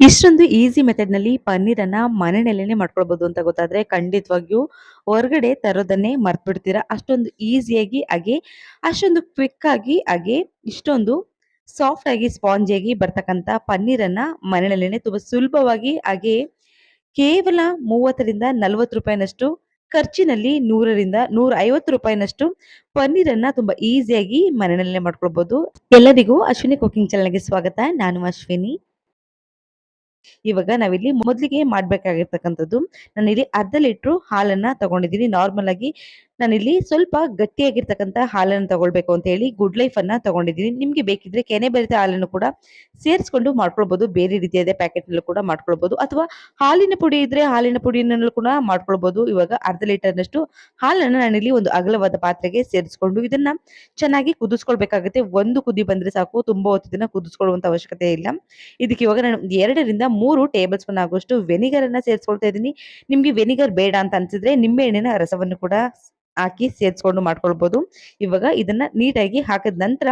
ಇಷ್ಟೊಂದು ಈಸಿ ಮೆಥಡ್‌ನಲ್ಲಿ ಪನ್ನೀರನ್ನ ಮನೆಯಲ್ಲೇ ಮಾಡ್ಕೊಳ್ಬೋದು ಅಂತ ಗೊತ್ತಾದ್ರೆ ಖಂಡಿತವಾಗಿಯೂ ಹೊರಗಡೆ ತರೋದನ್ನೇ ಮರ್ತ್ಬಿಡ್ತೀರಾ. ಅಷ್ಟೊಂದು ಈಸಿಯಾಗಿ ಹಾಗೆ ಅಷ್ಟೊಂದು ಕ್ವಿಕ್ ಆಗಿ, ಹಾಗೆ ಇಷ್ಟೊಂದು ಸಾಫ್ಟ್ ಆಗಿ ಸ್ಪಾಂಜಿಯಾಗಿ ಬರ್ತಕ್ಕಂಥ ಪನ್ನೀರನ್ನು ಮನೆಯಲ್ಲೇ ತುಂಬಾ ಸುಲಭವಾಗಿ, ಹಾಗೆ ಕೇವಲ 30ರಿಂದ 40 ರೂಪಾಯಿನಷ್ಟು, ಖರ್ಚಿನಲ್ಲಿ 100ರಿಂದ 150 ರೂಪಾಯಿನಷ್ಟು ಪನ್ನೀರನ್ನ ತುಂಬಾ ಈಸಿಯಾಗಿ ಮನೆಯಲ್ಲೇ ಮಾಡ್ಕೊಳ್ಬೋದು. ಎಲ್ಲರಿಗೂ ಅಶ್ವಿನಿ ಕುಕಿಂಗ್ ಚಾನಲ್‌ಗೆ ಸ್ವಾಗತ. ನಾನು ಅಶ್ವಿನಿ. ಇವಾಗ ನಾವಿಲ್ಲಿ ಮೊದಲಿಗೆ ಮಾಡ್ಬೇಕಾಗಿರ್ತಕ್ಕಂಥದ್ದು ನಾನಿಲ್ಲಿ ಅರ್ಧ ಲೀಟ್ರು ಹಾಲನ್ನ ತಗೊಂಡಿದ್ದೀನಿ. ನಾರ್ಮಲ್ ಆಗಿ ನಾನಿಲ್ಲಿ ಸ್ವಲ್ಪ ಗಟ್ಟಿಯಾಗಿರ್ತಕ್ಕಂತ ಹಾಲನ್ನು ತಗೊಳ್ಬೇಕು ಅಂತ ಹೇಳಿ ಗುಡ್ ಲೈಫ್ ಅನ್ನ ತಗೊಂಡಿದ್ದೀನಿ. ನಿಮ್ಗೆ ಬೇಕಿದ್ರೆ ಕೆನೆ ಬೆರೆತ ಹಾಲನ್ನು ಕೂಡ ಸೇರಿಸ್ಕೊಂಡು ಮಾಡ್ಕೊಳ್ಬೋದು. ಬೇರೆ ರೀತಿಯಾದ ಪ್ಯಾಕೆಟ್‌ನಲ್ಲೂ ಕೂಡ ಮಾಡ್ಕೊಳ್ಬಹುದು ಅಥವಾ ಹಾಲಿನ ಪುಡಿ ಇದ್ರೆ ಹಾಲಿನ ಪುಡಿನಲ್ಲೂ ಕೂಡ ಮಾಡ್ಕೊಳ್ಬಹುದು ಇವಾಗ ಅರ್ಧ ಲೀಟರ್‌ನಷ್ಟು ಹಾಲನ್ನು ನಾನಿಲ್ಲಿ ಒಂದು ಅಗಲವಾದ ಪಾತ್ರೆಗೆ ಸೇರಿಸ್ಕೊಂಡು ಇದನ್ನ ಚೆನ್ನಾಗಿ ಕುದಿಸ್ಕೊಳ್ಬೇಕಾಗುತ್ತೆ. ಒಂದು ಕುದಿ ಬಂದ್ರೆ ಸಾಕು. ತುಂಬಾ ಹೊತ್ತಿನ ಕುದಿಸ್ಕೊಳ್ಳುವಂತ ಅವಶ್ಯಕತೆ ಇಲ್ಲ. ಇದಕ್ಕೆ ಇವಾಗ ನಾನು 2ರಿಂದ 3 ಟೇಬಲ್ ಸ್ಪೂನ್ ಆಗುವಷ್ಟು ವೆನಿಗರ್ ಅನ್ನ ಸೇರಿಸ್ಕೊಳ್ತಾ ಇದ್ದೀನಿ. ನಿಮ್ಗೆ ವೆನಿಗರ್ ಬೇಡ ಅಂತ ಅನ್ಸಿದ್ರೆ ನಿಂಬೆ ಹಣ್ಣಿನ ರಸವನ್ನು ಕೂಡ ಹಾಕಿ ಸೇರಿಸ್ಕೊಂಡು ಮಾಡ್ಕೊಳ್ಬೋದು. ಇವಾಗ ಇದನ್ನ ನೀಟಾಗಿ ಹಾಕಿದ ನಂತರ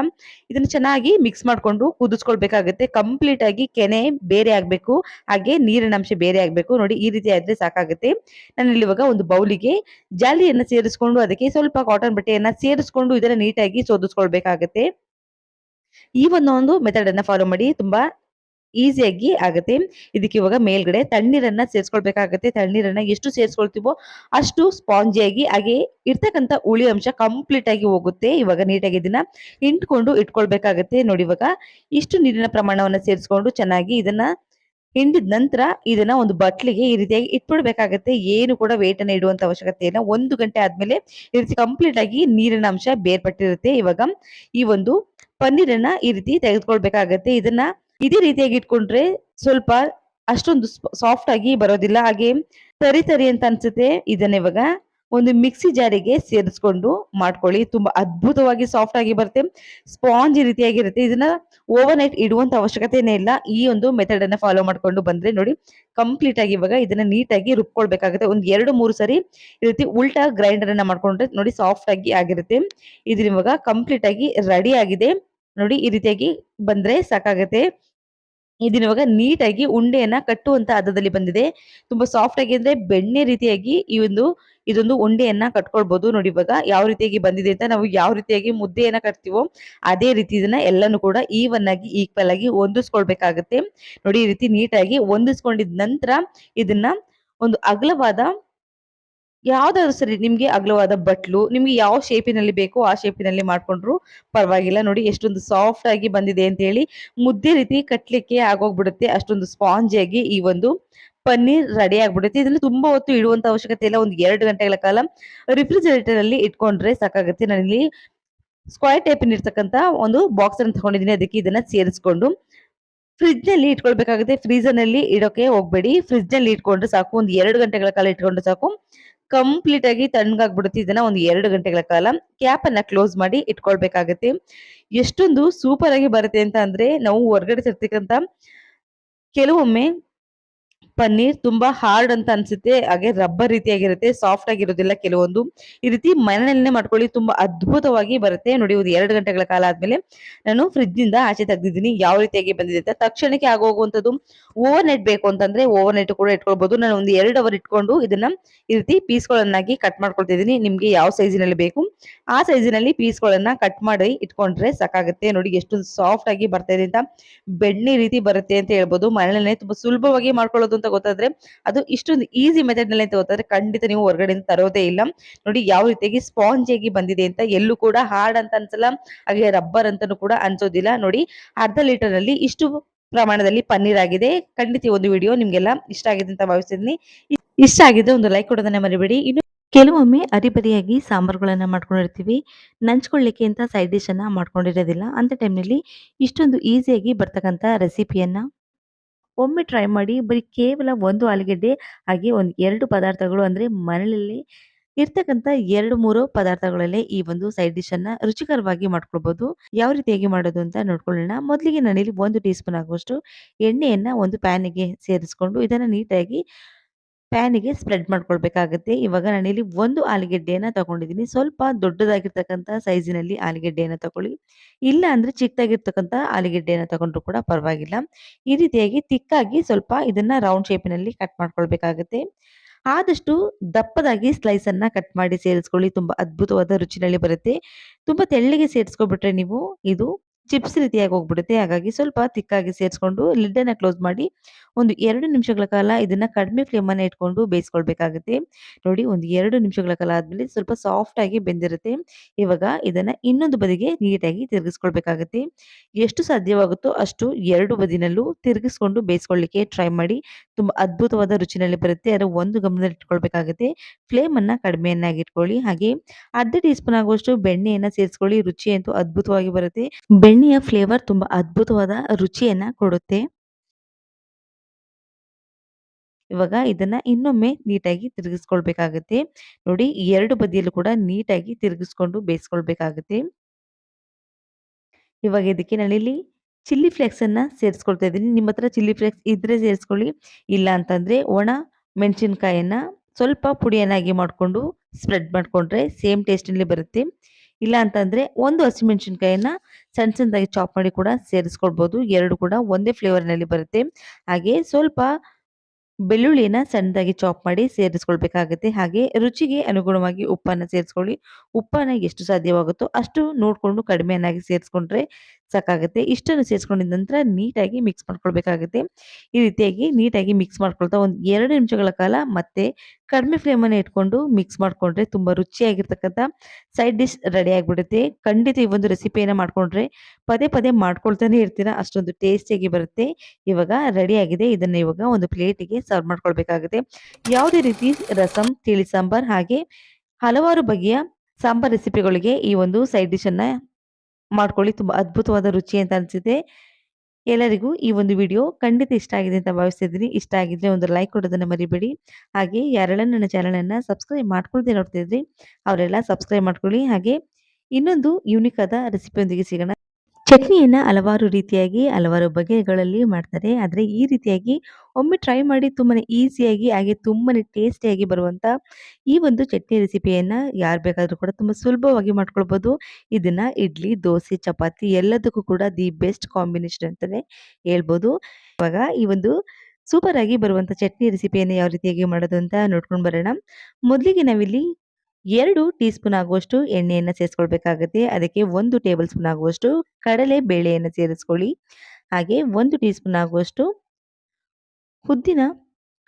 ಇದನ್ನ ಚೆನ್ನಾಗಿ ಮಿಕ್ಸ್ ಮಾಡ್ಕೊಂಡು ಕುದಿಸ್ಕೊಳ್ಬೇಕಾಗುತ್ತೆ. ಕಂಪ್ಲೀಟ್ ಆಗಿ ಕೆನೆ ಬೇರೆ ಆಗಬೇಕು ಹಾಗೆ ನೀರಿನ ಅಂಶ ಬೇರೆ ಆಗಬೇಕು ನೋಡಿ ಈ ರೀತಿ ಆದ್ರೆ ಸಾಕಾಗುತ್ತೆ. ನಾನಿಲ್ಲಿ ಇವಾಗ ಒಂದು ಬೌಲಿಗೆ ಜಾಲಿಯನ್ನ ಸೇರಿಸ್ಕೊಂಡು ಅದಕ್ಕೆ ಸ್ವಲ್ಪ ಕಾಟನ್ ಬಟ್ಟೆಯನ್ನ ಸೇರಿಸ್ಕೊಂಡು ಇದನ್ನ ನೀಟಾಗಿ ಸೋದಿಸ್ಕೊಳ್ಬೇಕಾಗತ್ತೆ. ಈ ಒಂದು ಮೆಥಡ್ ಅನ್ನ ಫಾಲೋ ಮಾಡಿ ತುಂಬಾ ಈಸಿಯಾಗಿ ಆಗುತ್ತೆ. ಇದಕ್ಕೆ ಇವಾಗ ಮೇಲ್ಗಡೆ ತಣ್ಣೀರನ್ನ ಸೇರಿಸ್ಕೊಳ್ಬೇಕಾಗತ್ತೆ ತಣ್ಣೀರನ್ನ ಎಷ್ಟು ಸೇರಿಸ್ಕೊಳ್ತೀವೋ ಅಷ್ಟು ಸ್ಪಾಂಜಿಯಾಗಿ, ಹಾಗೆ ಇರ್ತಕ್ಕಂಥ ಹುಳಿ ಅಂಶ ಕಂಪ್ಲೀಟ್ ಆಗಿ ಹೋಗುತ್ತೆ. ಇವಾಗ ನೀಟಾಗಿ ಇದನ್ನ ಹಿಂಡ್ಕೊಂಡು ಇಟ್ಕೊಳ್ಬೇಕಾಗತ್ತೆ ನೋಡಿ ಇವಾಗ ಇಷ್ಟು ನೀರಿನ ಪ್ರಮಾಣವನ್ನ ಸೇರಿಸ್ಕೊಂಡು ಚೆನ್ನಾಗಿ ಇದನ್ನ ಹಿಂಡಿದ ನಂತರ ಇದನ್ನ ಒಂದು ಬಟ್ಲಿಗೆ ಈ ರೀತಿಯಾಗಿ ಇಟ್ಬಿಡ್ಬೇಕಾಗತ್ತೆ. ಏನು ಕೂಡ ವೇಟ್ ಅನ್ನ ಇಡುವಂತ ಅವಶ್ಯಕತೆ ಇಲ್ಲ. ಒಂದು ಗಂಟೆ ಆದ್ಮೇಲೆ ಈ ರೀತಿ ಕಂಪ್ಲೀಟ್ ಆಗಿ ನೀರಿನ ಅಂಶ ಬೇರ್ಪಟ್ಟಿರುತ್ತೆ. ಇವಾಗ ಈ ಒಂದು ಪನ್ನೀರನ್ನ ಈ ರೀತಿ ತೆಗೆದುಕೊಳ್ಬೇಕಾಗತ್ತೆ. ಇದನ್ನ ಇದೇ ರೀತಿಯಾಗಿ ಇಟ್ಕೊಂಡ್ರೆ ಸ್ವಲ್ಪ ಅಷ್ಟೊಂದು ಸಾಫ್ಟ್ ಆಗಿ ಬರೋದಿಲ್ಲ. ಹಾಗೆ ತರಿ ತರಿ ಅಂತ ಅನ್ಸುತ್ತೆ. ಇದನ್ನ ಇವಾಗ ಒಂದು ಮಿಕ್ಸಿ ಜಾರಿಗೆ ಸೇರಿಸ್ಕೊಂಡು ಮಾಡ್ಕೊಳ್ಳಿ. ತುಂಬಾ ಅದ್ಭುತವಾಗಿ ಸಾಫ್ಟ್ ಆಗಿ ಬರುತ್ತೆ. ಸ್ಪಾಂಜ್ ರೀತಿಯಾಗಿರುತ್ತೆ. ಇದನ್ನ ಓವರ್ ನೈಟ್ ಇಡುವಂತ ಅವಶ್ಯಕತೆನೇ ಇಲ್ಲ. ಈ ಒಂದು ಮೆಥಡ್ ಅನ್ನ ಫಾಲೋ ಮಾಡ್ಕೊಂಡು ಬಂದ್ರೆ ನೋಡಿ ಕಂಪ್ಲೀಟ್ ಆಗಿ ಇವಾಗ ಇದನ್ನ ನೀಟಾಗಿ ರುಬ್ಕೊಳ್ಬೇಕಾಗುತ್ತೆ. ಒಂದ್ 2, 3 ಸರಿ ಈ ರೀತಿ ಉಲ್ಟಾ ಗ್ರೈಂಡರ್ ಅನ್ನ ಮಾಡ್ಕೊಂಡ್ರೆ ನೋಡಿ ಸಾಫ್ಟ್ ಆಗಿ ಆಗಿರುತ್ತೆ. ಇದನ್ನ ಇವಾಗ ಕಂಪ್ಲೀಟ್ ಆಗಿ ರೆಡಿ ಆಗಿದೆ. ನೋಡಿ ಈ ರೀತಿಯಾಗಿ ಬಂದ್ರೆ ಸಾಕಾಗತ್ತೆ. ಇವಾಗ ನೀಟಾಗಿ ಉಂಡೆಯನ್ನ ಕಟ್ಟುವಂತ ಹದದಲ್ಲಿ ಬಂದಿದೆ. ತುಂಬಾ ಸಾಫ್ಟ್ ಆಗಿ ಅಂದ್ರೆ ಬೆಣ್ಣೆ ರೀತಿಯಾಗಿ ಈ ಒಂದು, ಇದೊಂದು ಉಂಡೆಯನ್ನ ಕಟ್ಕೊಳ್ಬಹುದು ನೋಡಿ ಇವಾಗ ಯಾವ ರೀತಿಯಾಗಿ ಬಂದಿದೆ ಅಂತ ನಾವು ಯಾವ ರೀತಿಯಾಗಿ ಮುದ್ದೆಯನ್ನ ಕಟ್ತೀವೋ ಅದೇ ರೀತಿ ಇದನ್ನ ಎಲ್ಲಾನು ಕೂಡ ಈವನ್ ಆಗಿ ಈಕ್ವಲ್ ಆಗಿ ಹೊಂದಿಸ್ಕೊಳ್ಬೇಕಾಗತ್ತೆ ನೋಡಿ ಈ ರೀತಿ ನೀಟಾಗಿ ಹೊಂದಿಸ್ಕೊಂಡಿದ ನಂತರ ಇದನ್ನ ಒಂದು ಅಗಲವಾದ ಯಾವ್ದಾದ್ರು ಸರಿ ನಿಮ್ಗೆ ಅಗಲವಾದ ಬಟ್ಲು, ನಿಮ್ಗೆ ಯಾವ ಶೇಪಿನಲ್ಲಿ ಬೇಕೋ ಆ ಶೇಪಿನಲ್ಲಿ ಮಾಡ್ಕೊಂಡ್ರು ಪರವಾಗಿಲ್ಲ. ನೋಡಿ ಎಷ್ಟೊಂದು ಸಾಫ್ಟ್ ಆಗಿ ಬಂದಿದೆ ಅಂತ ಹೇಳಿ ಮುದ್ದೆ ರೀತಿ ಕಟ್ಲಿಕ್ಕೆ ಆಗೋಗ್ಬಿಡುತ್ತೆ. ಅಷ್ಟೊಂದು ಸ್ಪಾಂಜಿಯಾಗಿ ಈ ಒಂದು ಪನ್ನೀರ್ ರೆಡಿ ಆಗ್ಬಿಡುತ್ತೆ. ಇದನ್ನ ತುಂಬಾ ಹೊತ್ತು ಇಡುವಂತ ಅವಶ್ಯಕತೆ ಇಲ್ಲ. ಒಂದು ಎರಡು ಗಂಟೆಗಳ ಕಾಲ ರೆಫ್ರಿಜರೇಟರ್ ಅಲ್ಲಿ ಇಟ್ಕೊಂಡ್ರೆ ಸಾಕಾಗುತ್ತೆ. ನಾನಿಲ್ಲಿ ಸ್ಕ್ವಾಯರ್ ಟೈಪಿನ ಇರ್ತಕ್ಕಂತ ಒಂದು ಬಾಕ್ಸ್ ಅನ್ನು ತಗೊಂಡಿದ್ದೀನಿ. ಅದಕ್ಕೆ ಇದನ್ನ ಸೇರಿಸ್ಕೊಂಡು ಫ್ರಿಜ್ನಲ್ಲಿ ಇಟ್ಕೊಳ್ಬೇಕಾಗುತ್ತೆ. ಫ್ರೀಜರ್‌ನಲ್ಲಿ ಇಡೋಕೆ ಹೋಗ್ಬೇಡಿ. ಫ್ರಿಡ್ಜ್‌ನಲ್ಲಿ ಇಟ್ಕೊಂಡ್ರೆ ಸಾಕು. ಒಂದು ಎರಡು ಗಂಟೆಗಳ ಕಾಲ ಇಟ್ಕೊಂಡ್ರೆ ಸಾಕು. ಕಂಪ್ಲೀಟ್ ಆಗಿ ತಣ್ಣಗಾಗ್ಬಿಡುತ್ತೆ. ಇದನ್ನ ಒಂದು ಎರಡು ಗಂಟೆಗಳ ಕಾಲ ಕ್ಯಾಪ್ ಅನ್ನ ಕ್ಲೋಸ್ ಮಾಡಿ ಇಟ್ಕೊಳ್ಬೇಕಾಗತ್ತೆ ಎಷ್ಟೊಂದು ಸೂಪರ್ ಆಗಿ ಬರುತ್ತೆ ಅಂತ ಅಂದ್ರೆ ನಾವು ಹೊರಗಡೆ ತರ್ತಕ್ಕಂತ ಕೆಲವೊಮ್ಮೆ ಪನ್ನೀರ್ ತುಂಬಾ ಹಾರ್ಡ್ ಅಂತ ಅನ್ಸುತ್ತೆ. ಹಾಗೆ ರಬ್ಬರ್ ರೀತಿಯಾಗಿರುತ್ತೆ. ಸಾಫ್ಟ್ ಆಗಿರೋದಿಲ್ಲ ಕೆಲವೊಂದು. ಈ ರೀತಿ ಮನೆಯಲ್ಲೇ ಮಾಡ್ಕೊಳ್ಳಿ. ತುಂಬಾ ಅದ್ಭುತವಾಗಿ ಬರುತ್ತೆ. ನೋಡಿ, ಒಂದು 2 ಗಂಟೆಗಳ ಕಾಲ ಆದ್ಮೇಲೆ ನಾನು ಫ್ರಿಜ್ನಿಂದ ಆಚೆ ತೆಗ್ದಿದ್ದೀನಿ. ಯಾವ ರೀತಿಯಾಗಿ ಬಂದಿದೆ ಅಂತ. ತಕ್ಷಣಕ್ಕೆ ಆಗೋಗುವಂತದ್ದು ಓವರ್ ನೈಟ್ ಬೇಕು ಅಂತಂದ್ರೆ ಓವರ್ ನೈಟ್ ಕೂಡ ಇಟ್ಕೊಳ್ಬಹುದು ನಾನು ಒಂದು ಎರಡು ಅವರ್ ಇಟ್ಕೊಂಡು ಇದನ್ನ ಈ ರೀತಿ ಪೀಸ್‌ಗಳನ್ನಾಗಿ ಕಟ್ ಮಾಡ್ಕೊಳ್ತಿದ್ದೀನಿ ನಿಮ್ಗೆ ಯಾವ ಸೈಜಿನಲ್ಲಿ ಬೇಕು, ಆ ಸೈಜಿನಲ್ಲಿ ಪೀಸ್‌ಗಳನ್ನ ಕಟ್ ಮಾಡಿ ಇಟ್ಕೊಂಡ್ರೆ ಸಾಕಾಗುತ್ತೆ. ನೋಡಿ ಎಷ್ಟೊಂದು ಸಾಫ್ಟ್ ಆಗಿ ಬರ್ತಾ ಇದೆ ಅಂತ. ಬೆಣ್ಣೆ ರೀತಿ ಬರುತ್ತೆ ಅಂತ ಹೇಳ್ಬೋದು. ಮನೆಯಲ್ಲೇ ತುಂಬಾ ಸುಲಭವಾಗಿ ಮಾಡ್ಕೊಳ್ಳೋದು ಅಂತ ಗೊತ್ತಾದ್ರೆ ಅದು ಇಷ್ಟೊಂದು ಈಸಿ ಮೆಥಡ್‌ನಲ್ಲಿ ಅಂತ ಗೊತ್ತಾದ್ರೆ ಖಂಡಿತ ನೀವು ಹೊರಗಡೆಯಿಂದ ತರೋದೇ ಇಲ್ಲ. ನೋಡಿ ಯಾವ ರೀತಿಯಾಗಿ ಸ್ಪಾಂಜ್ ಆಗಿ ಬಂದಿದೆ ಅಂತ. ಎಲ್ಲೂ ಕೂಡ ಹಾರ್ಡ್ ಅಂತ ಅನ್ಸಲ್ಲ. ಹಾಗೆ ರಬ್ಬರ್ ಅಂತಾನೂ ಕೂಡ ಅನ್ಸೋದಿಲ್ಲ. ನೋಡಿ ಅರ್ಧ ಲೀಟರ್ನಲ್ಲಿ ಇಷ್ಟು ಪ್ರಮಾಣದಲ್ಲಿ ಪನ್ನೀರ್ ಆಗಿದೆ. ಖಂಡಿತ ಒಂದು ವಿಡಿಯೋ ನಿಮ್ಗೆಲ್ಲ ಇಷ್ಟ ಆಗಿದೆ ಅಂತ ಭಾವಿಸಿದ್ನಿ ಇಷ್ಟ ಆಗಿದೆ ಒಂದು ಲೈಕ್ ಕೊಡೋದನ್ನ ಮರಿಬೇಡಿ. ಇನ್ನು ಕೆಲವೊಮ್ಮೆ ಅರಿಬರಿಯಾಗಿ ಸಾಂಬಾರುಗಳನ್ನ ಮಾಡ್ಕೊಂಡಿರ್ತೀವಿ. ನಂಚ್ಕೊಳ್ಳಿಕ್ಕೆ ಅಂತ ಸೈಡ್ ಡಿಶ್ ಅನ್ನ ಮಾಡ್ಕೊಂಡಿರೋದಿಲ್ಲ. ಅಂತ ಟೈಮ್‌ನಲ್ಲಿ ಇಷ್ಟೊಂದು ಈಸಿಯಾಗಿ ಬರ್ತಕ್ಕಂತ ರೆಸಿಪಿಯನ್ನ ಒಮ್ಮೆ ಟ್ರೈ ಮಾಡಿ. ಬರೀ ಕೇವಲ ಒಂದು ಆಲೂಗೆಡ್ಡೆ ಹಾಗೆ ಒಂದು ಎರಡು ಪದಾರ್ಥಗಳು ಅಂದ್ರೆ ಮನೆಯಲ್ಲಿ ಇರ್ತಕ್ಕಂಥ ಎರಡು ಮೂರು ಪದಾರ್ಥಗಳಲ್ಲೇ ಈ ಒಂದು ಸೈಡ್ ಡಿಶ್ ಅನ್ನ ರುಚಿಕರವಾಗಿ ಮಾಡ್ಕೊಳ್ಬಹುದು ಯಾವ ರೀತಿಯಾಗಿ ಮಾಡೋದು ಅಂತ ನೋಡ್ಕೊಳ್ಳೋಣ. ಮೊದಲಿಗೆ ನಾನಿಲ್ಲಿ ಒಂದು ಟೀ ಸ್ಪೂನ್ ಆಗುವಷ್ಟು ಎಣ್ಣೆಯನ್ನ ಒಂದು ಪ್ಯಾನಿಗೆ ಸೇರಿಸ್ಕೊಂಡು ಇದನ್ನ ನೀಟಾಗಿ ಪ್ಯಾನಿಗೆ ಸ್ಪ್ರೆಡ್ ಮಾಡ್ಕೊಳ್ಬೇಕಾಗತ್ತೆ. ಇವಾಗ ನಾನಿಲ್ಲಿ ಒಂದು ಆಲೂಗೆಡ್ಡೆಯನ್ನು ತಗೊಂಡಿದ್ದೀನಿ. ಸ್ವಲ್ಪ ದೊಡ್ಡದಾಗಿರ್ತಕ್ಕಂಥ ಸೈಜಿನಲ್ಲಿ ಆಲೂಗೆಡ್ಡೆಯನ್ನು ತಗೊಳ್ಳಿ. ಇಲ್ಲ ಅಂದ್ರೆ ಚಿಕ್ಕದಾಗಿರ್ತಕ್ಕಂಥ ಆಲೂಗೆಡ್ಡೆಯನ್ನು ತಗೊಂಡ್ರು ಕೂಡ ಪರವಾಗಿಲ್ಲ. ಈ ರೀತಿಯಾಗಿ ತಿಕ್ಕಾಗಿ ಸ್ವಲ್ಪ ಇದನ್ನ ರೌಂಡ್ ಶೇಪಿನಲ್ಲಿ ಕಟ್ ಮಾಡ್ಕೊಳ್ಬೇಕಾಗತ್ತೆ. ಆದಷ್ಟು ದಪ್ಪದಾಗಿ ಸ್ಲೈಸ್ ಅನ್ನ ಕಟ್ ಮಾಡಿ ಸೇರಿಸ್ಕೊಳ್ಳಿ. ತುಂಬಾ ಅದ್ಭುತವಾದ ರುಚಿನಲ್ಲಿ ಬರುತ್ತೆ. ತುಂಬಾ ತೆಳ್ಳಗೆ ಸೇರಿಸ್ಕೊಬಿಟ್ರೆ ನೀವು ಇದು ಚಿಪ್ಸ್ ರೀತಿಯಾಗಿ ಹೋಗ್ಬಿಡುತ್ತೆ. ಹಾಗಾಗಿ ಸ್ವಲ್ಪ ತಿಕ್ಕಾಗಿ ಸೇರಿಸ್ಕೊಂಡು ಲಿಡ್ ಅನ್ನ ಕ್ಲೋಸ್ ಮಾಡಿ ಒಂದು ಎರಡು ನಿಮಿಷಗಳ ಕಾಲ ಇದನ್ನ ಕಡಿಮೆ ಫ್ಲೇಮ್ ಅನ್ನ ಇಟ್ಕೊಂಡು ಬೇಯಿಸ್ಕೊಳ್ಬೇಕಾಗುತ್ತೆ. ನೋಡಿ, ಒಂದು ಎರಡು ನಿಮಿಷಗಳ ಕಾಲ ಆದ್ಮೇಲೆ ಸ್ವಲ್ಪ ಸಾಫ್ಟ್ ಆಗಿ ಬೆಂದಿರುತ್ತೆ. ಇವಾಗ ಇದನ್ನ ಇನ್ನೊಂದು ಬದಿಗೆ ನೀಟಾಗಿ ತಿರುಗಿಸ್ಕೊಳ್ಬೇಕಾಗುತ್ತೆ. ಎಷ್ಟು ಸಾಧ್ಯವಾಗುತ್ತೋ ಅಷ್ಟು ಎರಡು ಬದಿನಲ್ಲೂ ತಿರುಗಿಸ್ಕೊಂಡು ಬೇಯಿಸ್ಕೊಳ್ಳಿಕ್ಕೆ ಟ್ರೈ ಮಾಡಿ. ತುಂಬಾ ಅದ್ಭುತವಾದ ರುಚಿನಲ್ಲಿ ಬರುತ್ತೆ. ಅದರ ಒಂದು ಗಮನದಲ್ಲಿ ಇಟ್ಕೊಳ್ಬೇಕಾಗುತ್ತೆ. ಫ್ಲೇಮ್ ಅನ್ನ ಕಡಿಮೆಯನ್ನಾಗಿ ಇಟ್ಕೊಳ್ಳಿ ಹಾಗೆ ಅರ್ಧ ಟೀ ಸ್ಪೂನ್ ಆಗುವಷ್ಟು ಬೆಣ್ಣೆಯನ್ನ ಸೇರಿಸ್ಕೊಳ್ಳಿ. ರುಚಿ ಅಂತೂ ಅದ್ಭುತವಾಗಿ ಬರುತ್ತೆ. ಬೆಣ್ಣೆಯ ಫ್ಲೇವರ್ ತುಂಬಾ ಅದ್ಭುತವಾದ ರುಚಿಯನ್ನ ಕೊಡುತ್ತೆ. ಇವಾಗ ಇದನ್ನ ಇನ್ನೊಮ್ಮೆ ನೀಟಾಗಿ ತಿರುಗಿಸ್ಕೊಳ್ಬೇಕಾಗುತ್ತೆ. ನೋಡಿ ಎರಡು ಬದಿಯಲ್ಲೂ ಕೂಡ ನೀಟಾಗಿ ತಿರುಗಿಸ್ಕೊಂಡು ಬೇಯಿಸ್ಕೊಳ್ಬೇಕಾಗುತ್ತೆ. ಇವಾಗ ಇದಕ್ಕೆ ನಾನಿಲ್ಲಿ ಚಿಲ್ಲಿ ಫ್ಲೇಕ್ಸ್ ಅನ್ನ ಸೇರಿಸ್ಕೊಳ್ತಾ ಇದ್ದೀನಿ. ನಿಮ್ಮ ಹತ್ರ ಚಿಲ್ಲಿ ಫ್ಲೇಕ್ಸ್ ಇದ್ರೆ ಸೇರಿಸ್ಕೊಳ್ಳಿ. ಇಲ್ಲ ಅಂತಂದ್ರೆ ಒಣ ಮೆಣಸಿನಕಾಯಿಯನ್ನ ಸ್ವಲ್ಪ ಪುಡಿಯನ್ನಾಗಿ ಮಾಡಿಕೊಂಡು ಸ್ಪ್ರೆಡ್ ಮಾಡಿಕೊಂಡ್ರೆ ಸೇಮ್ ಟೇಸ್ಟಲ್ಲಿ ಬರುತ್ತೆ. ಇಲ್ಲ ಅಂತಂದ್ರೆ ಒಂದು ಹಸಿಮೆಣಸಿನಕಾಯನ್ನ ಸಣ್ಣ ಸಣ್ಣದಾಗಿ ಚಾಪ್ ಮಾಡಿ ಕೂಡ ಸೇರಿಸ್ಕೊಳ್ಬೋದು. ಎರಡು ಕೂಡ ಒಂದೇ ಫ್ಲೇವರ್ನಲ್ಲಿ ಬರುತ್ತೆ. ಹಾಗೆ ಸ್ವಲ್ಪ ಬೆಳ್ಳುಳ್ಳಿನ ಸಣ್ಣದಾಗಿ ಚಾಪ್ ಮಾಡಿ ಸೇರಿಸ್ಕೊಳ್ಬೇಕಾಗುತ್ತೆ. ಹಾಗೆ ರುಚಿಗೆ ಅನುಗುಣವಾಗಿ ಉಪ್ಪನ್ನ ಸೇರಿಸ್ಕೊಳ್ಳಿ. ಉಪ್ಪನ್ನ ಎಷ್ಟು ಸಾಧ್ಯವಾಗುತ್ತೋ ಅಷ್ಟು ನೋಡಿಕೊಂಡು ಕಡಿಮೆಯನ್ನಾಗಿ ಸೇರಿಸ್ಕೊಂಡ್ರೆ ಸಾಕಾಗುತ್ತೆ. ಇಷ್ಟನ್ನು ಸೇರಿಸ್ಕೊಂಡಿದ ನಂತರ ನೀಟಾಗಿ ಮಿಕ್ಸ್ ಮಾಡ್ಕೊಳ್ಬೇಕಾಗುತ್ತೆ. ಈ ರೀತಿಯಾಗಿ ನೀಟಾಗಿ ಮಿಕ್ಸ್ ಮಾಡ್ಕೊಳ್ತಾ ಒಂದು ಎರಡು ನಿಮಿಷಗಳ ಕಾಲ ಮತ್ತೆ ಕಡಿಮೆ ಫ್ಲೇಮನ್ನು ಇಟ್ಕೊಂಡು ಮಿಕ್ಸ್ ಮಾಡಿಕೊಂಡ್ರೆ ತುಂಬ ರುಚಿಯಾಗಿರ್ತಕ್ಕಂಥ ಸೈಡ್ ಡಿಶ್ ರೆಡಿ ಆಗಿಬಿಡುತ್ತೆ. ಖಂಡಿತ ಈ ಒಂದು ರೆಸಿಪಿಯನ್ನು ಮಾಡಿಕೊಂಡ್ರೆ ಪದೇ ಪದೇ ಮಾಡ್ಕೊಳ್ತಾನೆ ಇರ್ತೀರಾ, ಅಷ್ಟೊಂದು ಟೇಸ್ಟಿಯಾಗಿ ಬರುತ್ತೆ. ಇವಾಗ ರೆಡಿ ಆಗಿದೆ. ಇದನ್ನ ಇವಾಗ ಒಂದು ಪ್ಲೇಟಿಗೆ ಸರ್ವ್ ಮಾಡ್ಕೊಳ್ಬೇಕಾಗುತ್ತೆ. ಯಾವುದೇ ರೀತಿ ರಸಂ, ತಿಳಿ ಸಾಂಬಾರ್ ಹಾಗೆ ಹಲವಾರು ಬಗೆಯ ಸಾಂಬಾರ್ ರೆಸಿಪಿಗಳಿಗೆ ಈ ಒಂದು ಸೈಡ್ ಡಿಶ್ ಮಾಡ್ಕೊಳ್ಳಿ. ತುಂಬಾ ಅದ್ಭುತವಾದ ರುಚಿ ಅಂತ ಅನಿಸಿದೆ ಎಲ್ಲರಿಗೂ ಈ ಒಂದು ವಿಡಿಯೋ ಖಂಡಿತ ಇಷ್ಟ ಆಗಿದೆ ಅಂತ ಭಾವಿಸ್ತಿದ್ದೀನಿ. ಇಷ್ಟ ಆಗಿದ್ರೆ ಒಂದು ಲೈಕ್ ಕೊಡೋದನ್ನ ಮರಿಬೇಡಿ. ಹಾಗೆ ಯಾರೆಲ್ಲ ನನ್ನ ಚಾನಲನ್ನು ಸಬ್ಸ್ಕ್ರೈಬ್ ಮಾಡ್ಕೊಳ್ದೆ ನೋಡ್ತಿದ್ರಿ, ಅವರೆಲ್ಲ ಸಬ್ಸ್ಕ್ರೈಬ್ ಮಾಡ್ಕೊಳ್ಳಿ. ಹಾಗೆ ಇನ್ನೊಂದು ಯೂನಿಕ್ ಆದ ರೆಸಿಪಿಯೊಂದಿಗೆ ಸಿಗೋಣ. ಚಟ್ನಿಯನ್ನ ಹಲವಾರು ರೀತಿಯಾಗಿ, ಹಲವಾರು ಬಗೆಗಳಲ್ಲಿ ಮಾಡ್ತಾರೆ. ಆದರೆ ಈ ರೀತಿಯಾಗಿ ಒಮ್ಮೆ ಟ್ರೈ ಮಾಡಿ ತುಂಬಾನೇ ಈಸಿಯಾಗಿ ಹಾಗೆ ತುಂಬಾನೇ ಟೇಸ್ಟಿಯಾಗಿ ಬರುವಂಥ ಈ ಒಂದು ಚಟ್ನಿ ರೆಸಿಪಿಯನ್ನು ಯಾರು ಬೇಕಾದರೂ ಕೂಡ ತುಂಬಾ ಸುಲಭವಾಗಿ ಮಾಡ್ಕೊಳ್ಬೋದು. ಇದನ್ನ ಇಡ್ಲಿ, ದೋಸೆ, ಚಪಾತಿ ಎಲ್ಲದಕ್ಕೂ ಕೂಡ ದಿ ಬೆಸ್ಟ್ ಕಾಂಬಿನೇಷನ್ ಅಂತಲೇ ಹೇಳ್ಬೋದು. ಇವಾಗ ಈ ಒಂದು ಸೂಪರ್ ಆಗಿ ಬರುವಂತ ಚಟ್ನಿ ರೆಸಿಪಿಯನ್ನು ಯಾವ ರೀತಿಯಾಗಿ ಮಾಡೋದು ಅಂತ ನೋಡ್ಕೊಂಡು ಬರೋಣ. ಮೊದಲಿಗೆ ನಾವಿಲ್ಲಿ ಎರಡು ಟೀ ಸ್ಪೂನ್ ಆಗುವಷ್ಟು ಎಣ್ಣೆಯನ್ನು ಸೇರಿಸ್ಕೊಳ್ಬೇಕಾಗುತ್ತೆ. ಅದಕ್ಕೆ ಒಂದು ಟೇಬಲ್ ಸ್ಪೂನ್ ಆಗುವಷ್ಟು ಕಡಲೆ ಬೇಳೆಯನ್ನು ಸೇರಿಸ್ಕೊಳ್ಳಿ. ಹಾಗೆ ಒಂದು ಟೀ ಸ್ಪೂನ್ ಆಗುವಷ್ಟು ಉದ್ದಿನ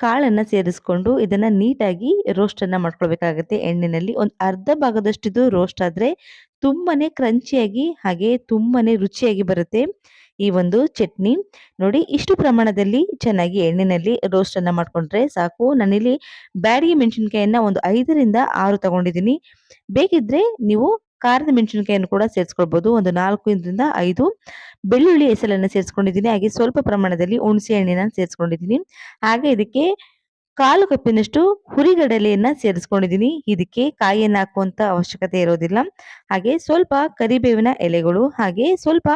ಕಾಳನ್ನ ಸೇರಿಸ್ಕೊಂಡು ಇದನ್ನ ನೀಟಾಗಿ ರೋಸ್ಟ್ ಅನ್ನ ಮಾಡ್ಕೊಳ್ಬೇಕಾಗುತ್ತೆ ಎಣ್ಣೆನಲ್ಲಿ. ಒಂದು ಅರ್ಧ ಭಾಗದಷ್ಟು ರೋಸ್ಟ್ ಆದ್ರೆ ತುಂಬಾನೇ ಕ್ರಂಚಿಯಾಗಿ ಹಾಗೆ ತುಂಬಾನೇ ರುಚಿಯಾಗಿ ಬರುತ್ತೆ. ಈ ಒಂದು ಚಟ್ನಿ. ನೋಡಿ, ಇಷ್ಟು ಪ್ರಮಾಣದಲ್ಲಿ ಚೆನ್ನಾಗಿ ಎಣ್ಣೆನಲ್ಲಿ ರೋಸ್ಟ್ ಅನ್ನ ಮಾಡ್ಕೊಂಡ್ರೆ ಸಾಕು. ನಾನಿಲ್ಲಿ ಬ್ಯಾಡಿಗೆ ಮೆಣಸಿನ್ಕಾಯನ್ನ ಒಂದು ಐದರಿಂದ ಆರು ತಗೊಂಡಿದ್ದೀನಿ. ಬೇಕಿದ್ರೆ ನೀವು ಖಾರದ ಮೆಣಸಿನಕಾಯನ್ನು ಕೂಡ ಸೇರಿಸ್ಕೊಳ್ಬೋದು. ಒಂದು ನಾಲ್ಕರಿಂದ ಐದು. ಬೆಳ್ಳುಳ್ಳಿ ಹೆಸರನ್ನು ಸೇರಿಸ್ಕೊಂಡಿದ್ದೀನಿ. ಹಾಗೆ ಸ್ವಲ್ಪ ಪ್ರಮಾಣದಲ್ಲಿ ಹುಣಸೆ ಹಣ್ಣಿನ ಸೇರಿಸ್ಕೊಂಡಿದ್ದೀನಿ. ಹಾಗೆ ಇದಕ್ಕೆ ಕಾಲು ಕಪ್ಪಿನಷ್ಟು ಹುರಿಗಡಲೆಯನ್ನ ಸೇರಿಸ್ಕೊಂಡಿದ್ದೀನಿ. ಇದಕ್ಕೆ ಕಾಯಿಯನ್ನು ಹಾಕುವಂತ ಅವಶ್ಯಕತೆ ಇರೋದಿಲ್ಲ. ಹಾಗೆ ಸ್ವಲ್ಪ ಕರಿಬೇವಿನ ಎಲೆಗಳು ಹಾಗೆ ಸ್ವಲ್ಪ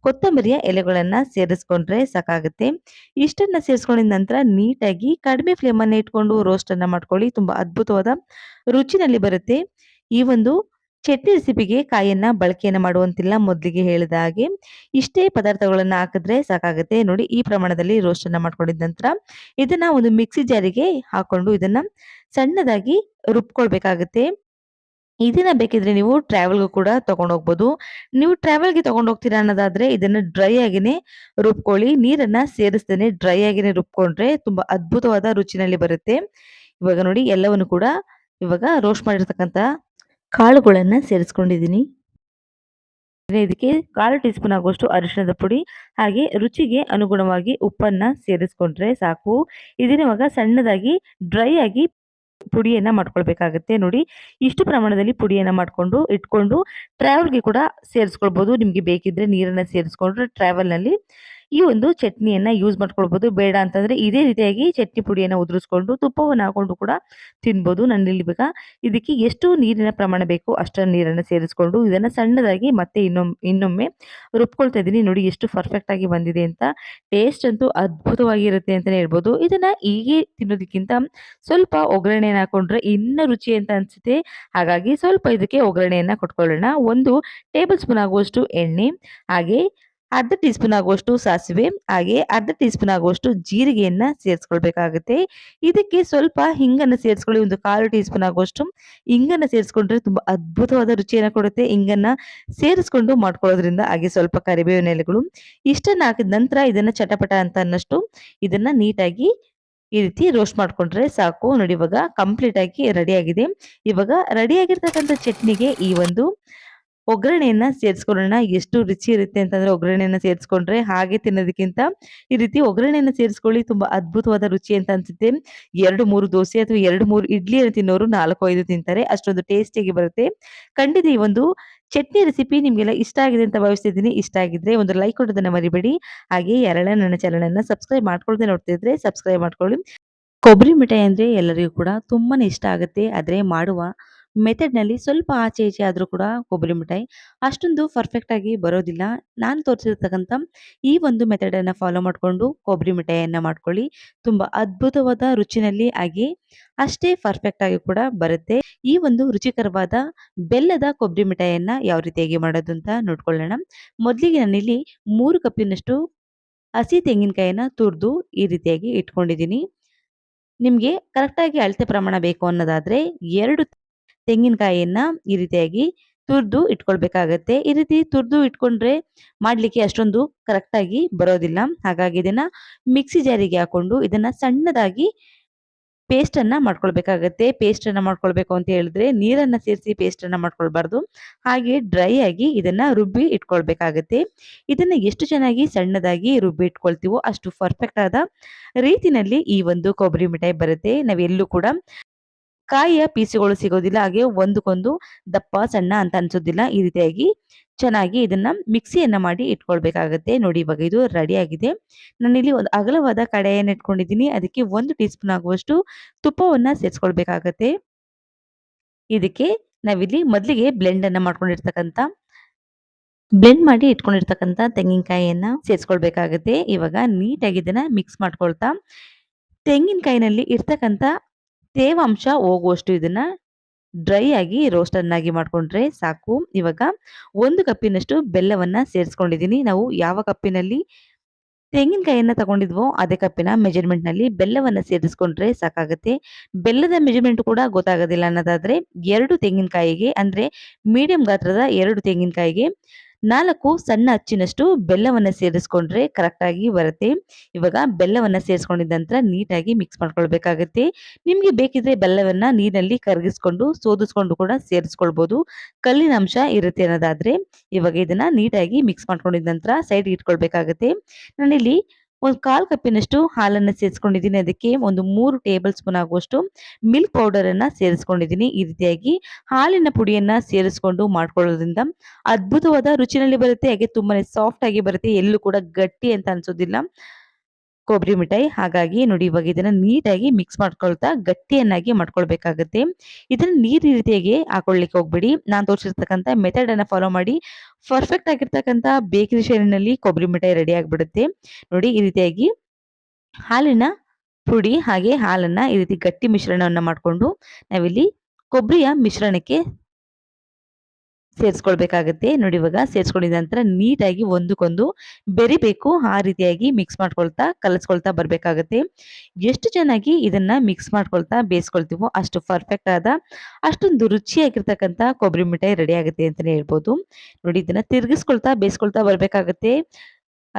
ಕೊತ್ತಂಬರಿಯ ಎಲೆಗಳನ್ನ ಸೇರಿಸ್ಕೊಂಡ್ರೆ ಸಾಕಾಗುತ್ತೆ. ಇಷ್ಟನ್ನ ಸೇರಿಸ್ಕೊಂಡಿದ ನಂತರ ನೀಟಾಗಿ ಕಡಿಮೆ ಫ್ಲೇಮನ್ನು ಇಟ್ಕೊಂಡು ರೋಸ್ಟ್ ಅನ್ನ ಮಾಡ್ಕೊಳ್ಳಿ. ತುಂಬಾ ಅದ್ಭುತವಾದ ರುಚಿನಲ್ಲಿ ಬರುತ್ತೆ. ಈ ಒಂದು ಚಟ್ನಿ ರೆಸಿಪಿಗೆ ಕಾಯನ್ನ ಬಳಕೆಯನ್ನು ಮಾಡುವಂತಿಲ್ಲ ಮೊದಲಿಗೆ ಹೇಳಿದ ಹಾಗೆ. ಇಷ್ಟೇ ಪದಾರ್ಥಗಳನ್ನ ಹಾಕಿದ್ರೆ ಸಾಕಾಗುತ್ತೆ. ನೋಡಿ, ಈ ಪ್ರಮಾಣದಲ್ಲಿ ರೋಸ್ಟ್ ಅನ್ನ ಮಾಡ್ಕೊಂಡಿದ ನಂತರ ಇದನ್ನ ಒಂದು ಮಿಕ್ಸಿ ಜಾರಿಗೆ ಹಾಕೊಂಡು ಇದನ್ನ ಸಣ್ಣದಾಗಿ ರುಬ್ಕೊಳ್ಬೇಕಾಗುತ್ತೆ. ಇದನ್ನ ಬೇಕಿದ್ರೆ ನೀವು ಟ್ರಾವೆಲ್ಗೂ ಕೂಡ ತಗೊಂಡು ಹೋಗ್ಬೋದು ನೀವು ಟ್ರಾವೆಲ್ಗೆ ತಗೊಂಡು ಹೋಗ್ತೀರಾ ಅನ್ನೋದಾದ್ರೆ ಇದನ್ನ ಡ್ರೈ ಆಗಿನೇ ರುಬ್ಕೊಳ್ಳಿ. ನೀರನ್ನ ಸೇರಿಸ್ತೇನೆ ಡ್ರೈ ಆಗಿನೇ ರುಬ್ಕೊಂಡ್ರೆ ತುಂಬಾ ಅದ್ಭುತವಾದ ರುಚಿನಲ್ಲಿ ಬರುತ್ತೆ. ಇವಾಗ ನೋಡಿ, ಎಲ್ಲವನ್ನು ಕೂಡ ಇವಾಗ ರೋಸ್ಟ್ ಮಾಡಿರ್ತಕ್ಕಂಥ ಕಾಳುಗಳನ್ನ ಸೇರಿಸ್ಕೊಂಡಿದ್ದೀನಿ. ಇದಕ್ಕೆ ಕಾಲು ಟೀ ಸ್ಪೂನ್ ಆಗುವಷ್ಟು ಅರಿಶಿಣದ ಪುಡಿ, ಹಾಗೆ ರುಚಿಗೆ ಅನುಗುಣವಾಗಿ ಉಪ್ಪನ್ನ ಸೇರಿಸ್ಕೊಂಡ್ರೆ ಸಾಕು. ಇದನ್ನ ಇವಾಗ ಸಣ್ಣದಾಗಿ, ಡ್ರೈ ಆಗಿ ಪುಡಿಯನ್ನ ಮಾಡ್ಕೊಳ್ಬೇಕಾಗತ್ತೆ ನೋಡಿ. ಇಷ್ಟು ಪ್ರಮಾಣದಲ್ಲಿ ಪುಡಿಯನ್ನ ಮಾಡ್ಕೊಂಡು, ಇಟ್ಕೊಂಡು ಟ್ರಾವೆಲ್ಗೆ ಕೂಡ ಸೇರಿಸ್ಕೊಳ್ಬಹುದು ನಿಮ್ಗೆ ಬೇಕಿದ್ರೆ ನೀರನ್ನ ಸೇರಿಸ್ಕೊಂಡ್ರೆ ಟ್ರಾವೆಲ್ನಲ್ಲಿ ಈ ಒಂದು ಚಟ್ನಿಯನ್ನು ಯೂಸ್ ಮಾಡ್ಕೊಳ್ಬೋದು. ಬೇಡ ಅಂತಂದರೆ ಇದೇ ರೀತಿಯಾಗಿ ಚಟ್ನಿ ಪುಡಿಯನ್ನು ಉದುರಿಸ್ಕೊಂಡು, ತುಪ್ಪವನ್ನು ಹಾಕೊಂಡು ಕೂಡ ತಿನ್ಬೋದು ನಾನು ಇಲ್ಲಿ ಬೇಗ ಇದಕ್ಕೆ ಎಷ್ಟು ನೀರಿನ ಪ್ರಮಾಣ ಬೇಕು ಅಷ್ಟರ ನೀರನ್ನು ಸೇರಿಸ್ಕೊಂಡು ಇದನ್ನು ಸಣ್ಣದಾಗಿ ಮತ್ತೆ ಇನ್ನೊಮ್ಮೆ ಇನ್ನೊಮ್ಮೆ ರುಬ್ಕೊಳ್ತಾ ಇದ್ದೀನಿ. ನೋಡಿ ಎಷ್ಟು ಪರ್ಫೆಕ್ಟ್ ಆಗಿ ಬಂದಿದೆ ಅಂತ. ಟೇಸ್ಟ್ ಅಂತೂ ಅದ್ಭುತವಾಗಿರುತ್ತೆ ಅಂತಲೇ ಹೇಳ್ಬೋದು. ಇದನ್ನು ಹೀಗೆ ತಿನ್ನೋದಕ್ಕಿಂತ ಸ್ವಲ್ಪ ಒಗ್ಗರಣೆಯನ್ನು ಹಾಕೊಂಡ್ರೆ ಇನ್ನೂ ರುಚಿ ಅಂತ ಅನಿಸುತ್ತೆ. ಹಾಗಾಗಿ ಸ್ವಲ್ಪ ಇದಕ್ಕೆ ಒಗ್ಗರಣೆಯನ್ನು ಕೊಟ್ಕೊಳ್ಳೋಣ. ಒಂದು ಟೇಬಲ್ ಸ್ಪೂನ್ ಆಗುವಷ್ಟು ಎಣ್ಣೆ, ಹಾಗೆ ಅರ್ಧ ಟೀ ಸ್ಪೂನ್ ಆಗುವಷ್ಟು ಸಾಸಿವೆ, ಹಾಗೆ ಅರ್ಧ ಟೀ ಸ್ಪೂನ್ ಆಗುವಷ್ಟು ಜೀರಿಗೆಯನ್ನ ಸೇರಿಸ್ಕೊಳ್ಬೇಕಾಗುತ್ತೆ. ಇದಕ್ಕೆ ಸ್ವಲ್ಪ ಹಿಂಗನ್ನ ಸೇರಿಸ್ಕೊಳ್ಳಿ, ಒಂದು ಕಾಲು ಟೀ ಸ್ಪೂನ್ ಆಗುವಷ್ಟು ಹಿಂಗನ್ನ ಸೇರಿಸ್ಕೊಂಡ್ರೆ ತುಂಬಾ ಅದ್ಭುತವಾದ ರುಚಿಯನ್ನ ಕೊಡುತ್ತೆ. ಹಿಂಗನ್ನ ಸೇರಿಸ್ಕೊಂಡು ಮಾಡ್ಕೊಳ್ಳೋದ್ರಿಂದ ಹಾಗೆ ಸ್ವಲ್ಪ ಕರಿಬೇವಿನ ಎಲೆಗಳು. ಇಷ್ಟನ್ನು ಹಾಕಿದ ನಂತರ ಇದನ್ನ ಚಟಪಟ ಅಂತ ಅನ್ನಷ್ಟು ಇದನ್ನ ನೀಟಾಗಿ ಈ ರೀತಿ ರೋಸ್ಟ್ ಮಾಡ್ಕೊಂಡ್ರೆ ಸಾಕು. ನೋಡಿ ಇವಾಗ ಕಂಪ್ಲೀಟ್ ಆಗಿ ರೆಡಿ ಆಗಿದೆ. ಇವಾಗ ರೆಡಿ ಆಗಿರ್ತಕ್ಕಂಥ ಚಟ್ನಿಗೆ ಈ ಒಂದು ಒಗ್ಗರಣೆಯನ್ನ ಸೇರಿಸ್ಕೊಳ್ಳೋಣ. ಎಷ್ಟು ರುಚಿ ಇರುತ್ತೆ ಅಂತಂದ್ರೆ ಒಗ್ಗರಣೆಯನ್ನ ಸೇರಿಸ್ಕೊಂಡ್ರೆ ಹಾಗೆ ತಿನ್ನೋದಕ್ಕಿಂತ ಈ ರೀತಿ ಒಗ್ಗರಣೆಯನ್ನ ಸೇರಿಸ್ಕೊಳ್ಳಿ. ತುಂಬಾ ಅದ್ಭುತವಾದ ರುಚಿ ಅಂತ ಅನ್ಸುತ್ತೆ. ಎರಡು ಮೂರು ದೋಸೆ ಅಥವಾ ಎರಡು ಮೂರು ಇಡ್ಲಿಯನ್ನು ತಿನ್ನೋರು ನಾಲ್ಕು ಐದು ತಿಂತಾರೆ. ಅಷ್ಟೊಂದು ಟೇಸ್ಟಿಯಾಗಿ ಬರುತ್ತೆ. ಖಂಡಿತ ಈ ಒಂದು ಚಟ್ನಿ ರೆಸಿಪಿ ನಿಮ್ಗೆಲ್ಲ ಇಷ್ಟ ಆಗಿದೆ ಅಂತ ಭಾವಿಸ್ತಿದ್ದೀನಿ. ಇಷ್ಟ ಆಗಿದ್ರೆ ಒಂದು ಲೈಕ್ ಕೊಡೋದನ್ನ ಮರಿಬೇಡಿ. ಹಾಗೆ ಯಾರೆಲ್ಲ ನನ್ನ ಚಾನಲನ್ನು ಸಬ್ಸ್ಕ್ರೈಬ್ ಮಾಡ್ಕೊಳ್ದೆ ನೋಡ್ತಿದ್ರೆ ಸಬ್ಸ್ಕ್ರೈಬ್ ಮಾಡ್ಕೊಳ್ಳಿ. ಕೊಬ್ಬರಿ ಮಿಠಾಯಿ ಅಂದ್ರೆ ಎಲ್ಲರಿಗೂ ಕೂಡ ತುಂಬಾನೇ ಇಷ್ಟ ಆಗುತ್ತೆ. ಆದ್ರೆ ಮಾಡುವ ಮೆಥಡ್ನಲ್ಲಿ ಸ್ವಲ್ಪ ಆಚೆ ಈಚೆ ಆದರೂ ಕೂಡ ಕೊಬ್ಬರಿ ಮಿಠಾಯಿ ಅಷ್ಟೊಂದು ಪರ್ಫೆಕ್ಟಾಗಿ ಬರೋದಿಲ್ಲ. ನಾನು ತೋರಿಸಿರ್ತಕ್ಕಂಥ ಈ ಒಂದು ಮೆಥಡನ್ನು ಫಾಲೋ ಮಾಡಿಕೊಂಡು ಕೊಬ್ಬರಿ ಮಿಠಾಯಿಯನ್ನು ಮಾಡ್ಕೊಳ್ಳಿ. ತುಂಬ ಅದ್ಭುತವಾದ ರುಚಿನಲ್ಲಿ ಆಗಿ ಅಷ್ಟೇ ಪರ್ಫೆಕ್ಟಾಗಿ ಕೂಡ ಬರುತ್ತೆ. ಈ ಒಂದು ರುಚಿಕರವಾದ ಬೆಲ್ಲದ ಕೊಬ್ಬರಿ ಮಿಠಾಯಿಯನ್ನು ಯಾವ ರೀತಿಯಾಗಿ ಮಾಡೋದು ಅಂತ ನೋಡ್ಕೊಳ್ಳೋಣ. ಮೊದಲಿಗೆ ನಾನಿಲ್ಲಿ ಮೂರು ಕಪ್ಪಿನಷ್ಟು ಹಸಿ ತೆಂಗಿನಕಾಯಿಯನ್ನು ತುರಿದು ಈ ರೀತಿಯಾಗಿ ಇಟ್ಕೊಂಡಿದ್ದೀನಿ. ನಿಮಗೆ ಕರೆಕ್ಟಾಗಿ ಅಳತೆ ಪ್ರಮಾಣ ಬೇಕು ಅನ್ನೋದಾದರೆ ಎರಡು ತೆಂಗಿನಕಾಯಿಯನ್ನ ಈ ರೀತಿಯಾಗಿ ತುರಿದು ಇಟ್ಕೊಳ್ಬೇಕಾಗತ್ತೆ. ಈ ರೀತಿ ತುರಿದು ಇಟ್ಕೊಂಡ್ರೆ ಮಾಡ್ಲಿಕ್ಕೆ ಅಷ್ಟೊಂದು ಕರೆಕ್ಟಾಗಿ ಬರೋದಿಲ್ಲ. ಹಾಗಾಗಿ ಇದನ್ನ ಮಿಕ್ಸಿ ಜಾರಿಗೆ ಹಾಕೊಂಡು ಇದನ್ನ ಸಣ್ಣದಾಗಿ ಪೇಸ್ಟ್ ಅನ್ನ ಮಾಡ್ಕೊಳ್ಬೇಕಾಗತ್ತೆ. ಪೇಸ್ಟ್ ಮಾಡ್ಕೊಳ್ಬೇಕು ಅಂತ ಹೇಳಿದ್ರೆ ನೀರನ್ನ ಸೇರಿಸಿ ಪೇಸ್ಟ್ ಅನ್ನ ಮಾಡ್ಕೊಳ್ಬಾರ್ದು. ಹಾಗೆ ಡ್ರೈ ಆಗಿ ಇದನ್ನ ರುಬ್ಬಿ ಇಟ್ಕೊಳ್ಬೇಕಾಗತ್ತೆ. ಇದನ್ನ ಎಷ್ಟು ಚೆನ್ನಾಗಿ ಸಣ್ಣದಾಗಿ ರುಬ್ಬಿ ಇಟ್ಕೊಳ್ತೀವೋ ಅಷ್ಟು ಪರ್ಫೆಕ್ಟ್ ಆದ ರೀತಿನಲ್ಲಿ ಈ ಒಂದು ಕೊಬ್ಬರಿ ಮಿಠಾಯಿ ಬರುತ್ತೆ. ನಾವೆಲ್ಲೂ ಕೂಡ ಕಾಯಿಯ ಪೀಸುಗಳು ಸಿಗೋದಿಲ್ಲ, ಹಾಗೆ ಒಂದಕ್ಕೊಂದು ದಪ್ಪ, ಸಣ್ಣ ಅಂತ ಅನ್ಸೋದಿಲ್ಲ. ಈ ರೀತಿಯಾಗಿ ಚೆನ್ನಾಗಿ ಇದನ್ನ ಮಿಕ್ಸಿಯನ್ನ ಮಾಡಿ ಇಟ್ಕೊಳ್ಬೇಕಾಗತ್ತೆ. ನೋಡಿ ಇವಾಗ ಇದು ರೆಡಿ ಆಗಿದೆ ನಾನಿಲ್ಲಿ ಒಂದು ಅಗಲವಾದ ಕಡೆಯನ್ನು ಇಟ್ಕೊಂಡಿದ್ದೀನಿ. ಅದಕ್ಕೆ ಒಂದು ಟೀ ಸ್ಪೂನ್ ಆಗುವಷ್ಟು ತುಪ್ಪವನ್ನ ಸೇರಿಸ್ಕೊಳ್ಬೇಕಾಗತ್ತೆ. ಇದಕ್ಕೆ ನಾವಿಲ್ಲಿ ಮೊದಲಿಗೆ ಬ್ಲೆಂಡ್ ಅನ್ನ ಮಾಡ್ಕೊಂಡಿರ್ತಕ್ಕಂಥ, ಬ್ಲೆಂಡ್ ಮಾಡಿ ಇಟ್ಕೊಂಡಿರ್ತಕ್ಕಂಥ ತೆಂಗಿನಕಾಯಿಯನ್ನ ಸೇರಿಸ್ಕೊಳ್ಬೇಕಾಗತ್ತೆ. ಇವಾಗ ನೀಟಾಗಿ ಇದನ್ನ ಮಿಕ್ಸ್ ಮಾಡ್ಕೊಳ್ತಾ, ತೆಂಗಿನಕಾಯಿನಲ್ಲಿ ಇರ್ತಕ್ಕಂಥ ತೇವಾಂಶ ಹೋಗುವಷ್ಟು ಇದನ್ನ ಡ್ರೈ ಆಗಿ ರೋಸ್ಟ್ ಅನ್ನಾಗಿ ಮಾಡ್ಕೊಂಡ್ರೆ ಸಾಕು. ಇವಾಗ ಒಂದು ಕಪ್ಪಿನಷ್ಟು ಬೆಲ್ಲವನ್ನ ಸೇರಿಸ್ಕೊಂಡಿದ್ದೀನಿ ನಾವು ಯಾವ ಕಪ್ಪಿನಲ್ಲಿ ತೆಂಗಿನಕಾಯಿಯನ್ನು ತಗೊಂಡಿದ್ವೋ ಅದೇ ಕಪ್ಪಿನ ಮೆಜರ್ಮೆಂಟ್ನಲ್ಲಿ ಬೆಲ್ಲವನ್ನು ಸೇರಿಸ್ಕೊಂಡ್ರೆ ಸಾಕಾಗುತ್ತೆ. ಬೆಲ್ಲದ ಮೆಜರ್ಮೆಂಟ್ ಕೂಡ ಗೊತ್ತಾಗೋದಿಲ್ಲ ಅನ್ನೋದಾದ್ರೆ ಎರಡು ತೆಂಗಿನಕಾಯಿಗೆ, ಅಂದ್ರೆ ಮೀಡಿಯಂ ಗಾತ್ರದ ಎರಡು ತೆಂಗಿನಕಾಯಿಗೆ ನಾಲ್ಕು ಸಣ್ಣ ಅಚ್ಚಿನಷ್ಟು ಬೆಲ್ಲವನ್ನು ಸೇರಿಸ್ಕೊಂಡ್ರೆ ಕರೆಕ್ಟಾಗಿ ಬರುತ್ತೆ. ಇವಾಗ ಬೆಲ್ಲವನ್ನು ಸೇರಿಸ್ಕೊಂಡಿದ್ದ ನಂತರ ನೀಟಾಗಿ ಮಿಕ್ಸ್ ಮಾಡ್ಕೊಳ್ಬೇಕಾಗತ್ತೆ. ನಿಮಗೆ ಬೇಕಿದ್ರೆ ಬೆಲ್ಲವನ್ನು ನೀರಿನಲ್ಲಿ ಕರಗಿಸ್ಕೊಂಡು ಸೋದಿಸ್ಕೊಂಡು ಕೂಡ ಸೇರಿಸ್ಕೊಳ್ಬೋದು. ಕಲ್ಲಿನ ಅಂಶ ಇರುತ್ತೆ ಅನ್ನೋದಾದ್ರೆ ಇವಾಗ ಇದನ್ನು ನೀಟಾಗಿ ಮಿಕ್ಸ್ ಮಾಡ್ಕೊಂಡಿದ್ದ ನಂತರ ಸೈಡ್ ಇಟ್ಕೊಳ್ಬೇಕಾಗತ್ತೆ. ನಾನಿಲ್ಲಿ ಒಂದು ಕಾಲು ಕಪ್ಪಿನಷ್ಟು ಹಾಲನ್ನು ಸೇರಿಸ್ಕೊಂಡಿದ್ದೀನಿ. ಅದಕ್ಕೆ ಒಂದು ಮೂರು ಟೇಬಲ್ ಸ್ಪೂನ್ ಆಗುವಷ್ಟು ಮಿಲ್ಕ್ ಪೌಡರ್ ಅನ್ನ ಸೇರಿಸ್ಕೊಂಡಿದ್ದೀನಿ. ಈ ರೀತಿಯಾಗಿ ಹಾಲಿನ ಪುಡಿಯನ್ನು ಸೇರಿಸ್ಕೊಂಡು ಮಾಡ್ಕೊಳ್ಳೋದ್ರಿಂದ ಅದ್ಭುತವಾದ ರುಚಿನಲ್ಲಿ ಬರುತ್ತೆ. ಹಾಗೆ ತುಂಬಾನೇ ಸಾಫ್ಟ್ ಆಗಿ ಬರುತ್ತೆ. ಎಲ್ಲೂ ಕೂಡ ಗಟ್ಟಿ ಅಂತ ಅನ್ಸೋದಿಲ್ಲ. ಕೊಬ್ಬರಿ ಮಿಠಾಯಿ, ಹಾಗಾಗಿ ನೋಡಿ ಇವಾಗ ಇದನ್ನ ನೀಟಾಗಿ ಮಿಕ್ಸ್ ಮಾಡ್ಕೊಳ್ತಾ ಗಟ್ಟಿಯನ್ನಾಗಿ ಮಾಡ್ಕೊಳ್ಬೇಕಾಗುತ್ತೆ. ಇದನ್ನ ನೀರ್ ರೀತಿಯಾಗಿ ಹಾಕೊಳ್ಳಿಕ್ಕೆ ಹೋಗ್ಬೇಡಿ. ನಾನು ತೋರಿಸಿರ್ತಕ್ಕಂಥ ಮೆಥಡ್ ಅನ್ನ ಫಾಲೋ ಮಾಡಿ ಪರ್ಫೆಕ್ಟ್ ಆಗಿರ್ತಕ್ಕಂಥ ಬೇಕರಿ ಶೈಲಿನಲ್ಲಿ ಕೊಬ್ಬರಿ ಮಿಠಾಯಿ ರೆಡಿ ಆಗಿಬಿಡುತ್ತೆ. ನೋಡಿ ಈ ರೀತಿಯಾಗಿ ಹಾಲಿನ ಪುಡಿ ಹಾಗೆ ಹಾಲನ್ನ ಈ ರೀತಿ ಗಟ್ಟಿ ಮಿಶ್ರಣವನ್ನ ಮಾಡಿಕೊಂಡು ನಾವಿಲ್ಲಿ ಕೊಬ್ಬರಿಯ ಮಿಶ್ರಣಕ್ಕೆ ಸೇರಿಸ್ಕೊಳ್ಬೇಕಾಗತ್ತೆ. ನೋಡಿ ಇವಾಗ ಸೇರಿಸ್ಕೊಂಡಿದ ನಂತರ ನೀಟಾಗಿ ಒಂದಕ್ಕೊಂದು ಬೆರಿಬೇಕು. ಆ ರೀತಿಯಾಗಿ ಮಿಕ್ಸ್ ಮಾಡ್ಕೊಳ್ತಾ, ಕಲಸ್ಕೊಳ್ತಾ ಬರಬೇಕಾಗತ್ತೆ. ಎಷ್ಟು ಚೆನ್ನಾಗಿ ಇದನ್ನ ಮಿಕ್ಸ್ ಮಾಡ್ಕೊಳ್ತಾ ಬೇಯಿಸ್ಕೊಳ್ತೀವೋ ಅಷ್ಟು ಪರ್ಫೆಕ್ಟ್ ಆದ, ಅಷ್ಟೊಂದು ರುಚಿಯಾಗಿರ್ತಕ್ಕಂಥ ಕೊಬ್ಬರಿ ಮಿಠಾಯಿ ರೆಡಿ ಆಗುತ್ತೆ ಅಂತಲೇ ಹೇಳ್ಬೋದು. ನೋಡಿ ಇದನ್ನ ತಿರುಗಿಸ್ಕೊಳ್ತಾ, ಬೇಯಿಸ್ಕೊಳ್ತಾ ಬರಬೇಕಾಗತ್ತೆ.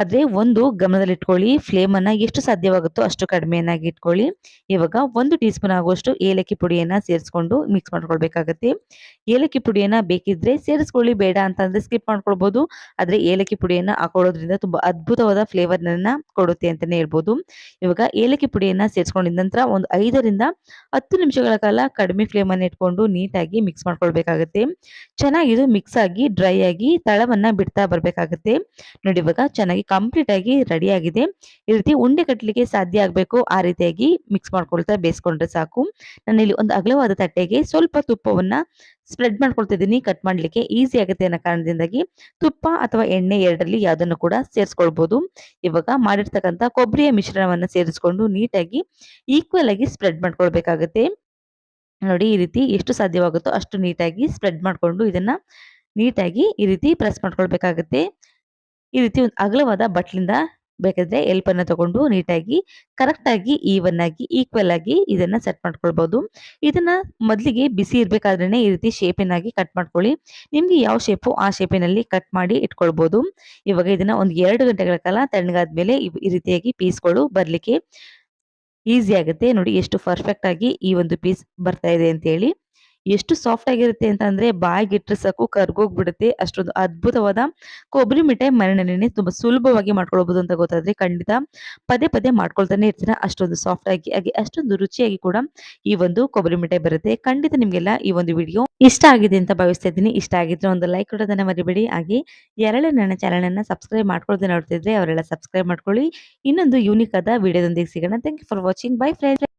ಆದ್ರೆ ಒಂದು ಗಮನದಲ್ಲಿಟ್ಕೊಳ್ಳಿ ಫ್ಲೇಮನ್ನು ಎಷ್ಟು ಸಾಧ್ಯವಾಗುತ್ತೋ ಅಷ್ಟು ಕಡಿಮೆಯನ್ನಾಗಿ ಇಟ್ಕೊಳ್ಳಿ. ಇವಾಗ ಒಂದು ಟೀ ಸ್ಪೂನ್ ಆಗುವಷ್ಟು ಏಲಕ್ಕಿ ಪುಡಿಯನ್ನ ಸೇರಿಸ್ಕೊಂಡು ಮಿಕ್ಸ್ ಮಾಡ್ಕೊಳ್ಬೇಕಾಗತ್ತೆ. ಏಲಕ್ಕಿ ಪುಡಿಯನ್ನ ಬೇಕಿದ್ರೆ ಸೇರಿಸ್ಕೊಳ್ಳಿ, ಬೇಡ ಅಂತಂದ್ರೆ ಸ್ಕಿಪ್ ಮಾಡ್ಕೊಳ್ಬಹುದು ಆದ್ರೆ ಏಲಕ್ಕಿ ಪುಡಿಯನ್ನ ಹಾಕೊಳ್ಳೋದ್ರಿಂದ ತುಂಬಾ ಅದ್ಭುತವಾದ ಫ್ಲೇವರ್ನ ಕೊಡುತ್ತೆ ಅಂತಾನೆ ಹೇಳ್ಬೋದು. ಇವಾಗ ಏಲಕ್ಕಿ ಪುಡಿಯನ್ನ ಸೇರಿಸ್ಕೊಂಡಿದ ನಂತರ ಒಂದು ಐದರಿಂದ ಹತ್ತು ನಿಮಿಷಗಳ ಕಾಲ ಕಡಿಮೆ ಫ್ಲೇಮನ್ನು ಇಟ್ಕೊಂಡು ನೀಟಾಗಿ ಮಿಕ್ಸ್ ಮಾಡ್ಕೊಳ್ಬೇಕಾಗತ್ತೆ. ಚೆನ್ನಾಗಿ ಇದು ಮಿಕ್ಸ್ ಆಗಿ ಡ್ರೈ ಆಗಿ ತಳವನ್ನ ಬಿಡ್ತಾ ಬರ್ಬೇಕಾಗತ್ತೆ. ನೋಡಿ ಇವಾಗ ಚೆನ್ನಾಗಿ ಕಂಪ್ಲೀಟ್ ಆಗಿ ರೆಡಿ ಆಗಿದೆ. ಈ ರೀತಿ ಉಂಡೆ ಕಟ್ಟಲಿಕ್ಕೆ ಸಾಧ್ಯ ಆಗಬೇಕು, ಆ ರೀತಿಯಾಗಿ ಮಿಕ್ಸ್ ಮಾಡ್ಕೊಳ್ತಾ ಬೇಯಿಸ್ಕೊಂಡ್ರೆ ಸಾಕು. ನಾನಿಲ್ಲಿ ಒಂದು ಅಗಲವಾದ ತಟ್ಟೆಗೆ ಸ್ವಲ್ಪ ತುಪ್ಪವನ್ನ ಸ್ಪ್ರೆಡ್ ಮಾಡ್ಕೊಳ್ತಿದ್ದೀನಿ. ಕಟ್ ಮಾಡ್ಲಿಕ್ಕೆ ಈಸಿ ಆಗುತ್ತೆ ಅನ್ನೋ ಕಾರಣದಿಂದಾಗಿ ತುಪ್ಪ ಅಥವಾ ಎಣ್ಣೆ ಎರಡರಲ್ಲಿ ಯಾವುದನ್ನು ಕೂಡ ಸೇರಿಸ್ಕೊಳ್ಬೋದು. ಇವಾಗ ಮಾಡಿರ್ತಕ್ಕಂಥ ಕೊಬ್ಬರಿಯ ಮಿಶ್ರಣವನ್ನು ಸೇರಿಸ್ಕೊಂಡು ನೀಟಾಗಿ ಈಕ್ವಲ್ ಆಗಿ ಸ್ಪ್ರೆಡ್ ಮಾಡ್ಕೊಳ್ಬೇಕಾಗುತ್ತೆ. ನೋಡಿ ಈ ರೀತಿ ಎಷ್ಟು ಸಾಧ್ಯವಾಗುತ್ತೋ ಅಷ್ಟು ನೀಟಾಗಿ ಸ್ಪ್ರೆಡ್ ಮಾಡಿಕೊಂಡು ಇದನ್ನ ನೀಟಾಗಿ ಈ ರೀತಿ ಪ್ರೆಸ್ ಮಾಡ್ಕೊಳ್ಬೇಕಾಗತ್ತೆ. ಈ ರೀತಿ ಒಂದು ಅಗಲವಾದ ಬಟ್ಲಿಂದ ಬೇಕಾದ್ರೆ ಎಲ್ಪನ್ನ ತಗೊಂಡು ನೀಟಾಗಿ, ಕರೆಕ್ಟಾಗಿ ಈವನ್ ಆಗಿ ಈಕ್ವಲ್ ಆಗಿ ಇದನ್ನ ಸೆಟ್ ಮಾಡ್ಕೊಳ್ಬಹುದು ಇದನ್ನ ಮೊದಲಿಗೆ ಬಿಸಿ ಇರಬೇಕಾದ್ರೆ ಈ ರೀತಿ ಶೇಪಿನಾಗಿ ಕಟ್ ಮಾಡ್ಕೊಳ್ಳಿ. ನಿಮ್ಗೆ ಯಾವ ಶೇಪು ಆ ಶೇಪಿನಲ್ಲಿ ಕಟ್ ಮಾಡಿ ಇಟ್ಕೊಳ್ಬಹುದು ಇವಾಗ ಇದನ್ನ ಒಂದು ಎರಡು ಗಂಟೆಗಳ ಕಾಲ ತಣ್ಣಗಾದ್ಮೇಲೆ ಮೇಲೆ ಈ ರೀತಿಯಾಗಿ ಪೀಸ್ಗಳು ಬರ್ಲಿಕ್ಕೆ ಈಸಿ ಆಗುತ್ತೆ. ನೋಡಿ ಎಷ್ಟು ಪರ್ಫೆಕ್ಟ್ ಆಗಿ ಈ ಒಂದು ಪೀಸ್ ಬರ್ತಾ ಇದೆ ಅಂತ ಹೇಳಿ ಎಷ್ಟು ಸಾಫ್ಟ್ ಆಗಿರುತ್ತೆ ಅಂತ ಅಂದ್ರೆ ಬಾಯಿಗೆ ಇಟ್ಟರೆ ಸಾಕು, ಕರ್ಗೋಗ್ಬಿಡುತ್ತೆ. ಅಷ್ಟೊಂದು ಅದ್ಭುತವಾದ ಕೊಬ್ಬರಿ ಮಿಠಾಯಿ ಮನೆಯಲ್ಲೇ ತುಂಬಾ ಸುಲಭವಾಗಿ ಮಾಡ್ಕೊಳ್ಬಹುದು ಅಂತ ಗೊತ್ತಾದ್ರೆ ಖಂಡಿತ ಪದೇ ಪದೇ ಮಾಡ್ಕೊಳ್ತಾನೆ ಇರ್ತೀರ. ಅಷ್ಟೊಂದು ಸಾಫ್ಟ್ ಆಗಿ, ಹಾಗೆ ಅಷ್ಟೊಂದು ರುಚಿಯಾಗಿ ಕೂಡ ಈ ಒಂದು ಕೊಬ್ಬರಿ ಮಿಠಾಯಿ ಬರುತ್ತೆ. ಖಂಡಿತ ನಿಮ್ಗೆಲ್ಲ ಈ ಒಂದು ವಿಡಿಯೋ ಇಷ್ಟ ಆಗಿದೆ ಅಂತ ಭಾವಿಸ್ತಾ ಇದ್ದೀನಿ. ಇಷ್ಟ ಆಗಿದ್ರೆ ಒಂದು ಲೈಕ್ ಕೊಡೋದನ್ನ ಮರಿಬೇಡಿ. ಹಾಗೆ ಯಾರೆಲ್ಲ ನನ್ನ ಚಾನಲ್ ಅನ್ನ ಸಬ್ಸ್ಕ್ರೈಬ್ ಮಾಡ್ಕೊಳ್ದೆ ನೋಡ್ತಿದ್ರೆ ಅವರೆಲ್ಲ ಸಬ್ಸ್ಕ್ರೈಬ್ ಮಾಡ್ಕೊಳ್ಳಿ. ಇನ್ನೊಂದು ಯೂನಿಕ್ ಆದ ವಿಡಿಯೋದೊಂದಿಗೆ ಸಿಗೋಣ. Thank you for watching bye friends